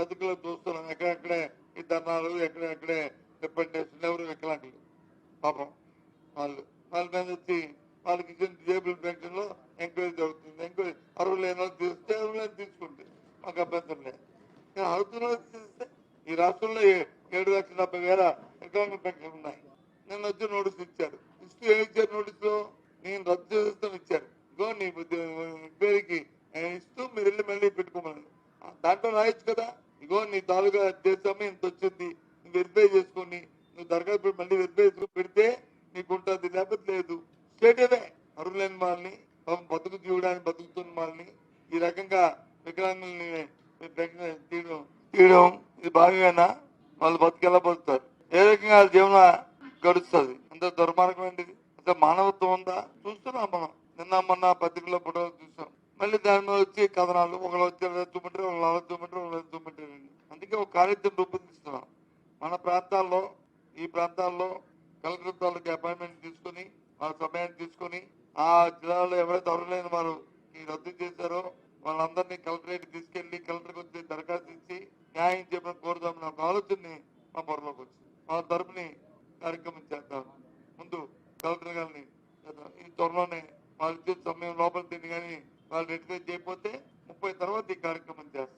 పత్రికలో చూస్తున్నాం ఎక్కడెక్కడే ఈ ధర్నాలు ఎక్కడెక్కడే రిప్రజెంటేషన్ ఎవరు వికలాంగులు పాపం వాళ్ళు వాళ్ళ మీద వచ్చి వాళ్ళకి ఇచ్చిన డిజేబుల్ పెన్షన్లో ఎంక్వైరీ జరుగుతుంది. ఎంక్వైరీ అరువులు లేని తీస్తే అరువులు లేని తీసుకుంటే మాకు అభ్యంతరం లేదు. కానీ అడుగుతున్న తీస్తే ఈ రాష్ట్రంలో ఏడు లక్షల డెబ్బై వేల వికలాంగుల పెన్షన్ ఉన్నాయి. నేను వచ్చి నోటీస్ ఇచ్చారు. ఇస్తూ ఏం ఇచ్చారు నోటీసులు? నేను రద్దు చేస్తాను ఇచ్చారు. ఇగో నీ ఎంక్వైరీకి ఇస్తూ మీరు వెళ్ళి మళ్ళీ పెట్టుకోమని దాంట్లో రాయొచ్చు కదా. ఇగో నీ తాలూకా చేస్తాము ఇంత వచ్చింది. నువ్వు వెరిఫై చేసుకొని నువ్వు దరఖాస్తు పెట్టి మళ్ళీ వెరిఫై చేసుకుని పెడితే నీకు ఉంటుంది లేకపోతే లేదు. స్టేట్ అవే అరువులేని వాళ్ళని బతుకు తీయడానికి బతుకుతున్న వాళ్ళని ఈ రకంగా వికలాంగుల్ని తీయడం తీయడం ఇది భాగమేనా? వాళ్ళు బతుకెలా బతుకుతారు ఏ రకంగా వాళ్ళ జీవన గడుస్తుంది? అంత దుర్మార్గమైనది అంత మానవత్వం ఉందా? చూస్తున్నాం మనం. నిన్న మొన్న పత్రికలో ఫోటోలు చూసాం. మళ్ళీ దాని మీద వచ్చి కథనాలు ఒకళ్ళు వచ్చి ఎత్తుమంటారు ఒకళ్ళు అలా ఒకళ్ళు ఇలా అందుకే ఒక కార్యక్రమం రూపొందిస్తున్నాం. మన ప్రాంతాల్లో ఈ ప్రాంతాల్లో కలెక్టర్ తాలూకు అపాయింట్మెంట్ తీసుకొని వాళ్ళ సమయాన్ని తీసుకొని ఆ జిల్లాలో ఎవరైతే అర్హులైన వారు ఈ రద్దు చేశారో వాళ్ళందరినీ కలెక్టరేట్ తీసుకెళ్ళి కలెక్టర్కి వచ్చి దరఖాస్తు ఇచ్చి న్యాయం చెప్పడం కోరుదామని ఒక ఆలోచనని మా పొరలోకి వచ్చి వాళ్ళ తరపుని కార్యక్రమం చేద్దాం. ముందు కలెక్టర్ గారిని ఈ త్వరలోనే వాళ్ళు విద్యుత్ సమయం లోపల తిని కానీ వాళ్ళు రెట్టిఫై చేయకపోతే ముప్పై తర్వాత ఈ కార్యక్రమం చేస్తాం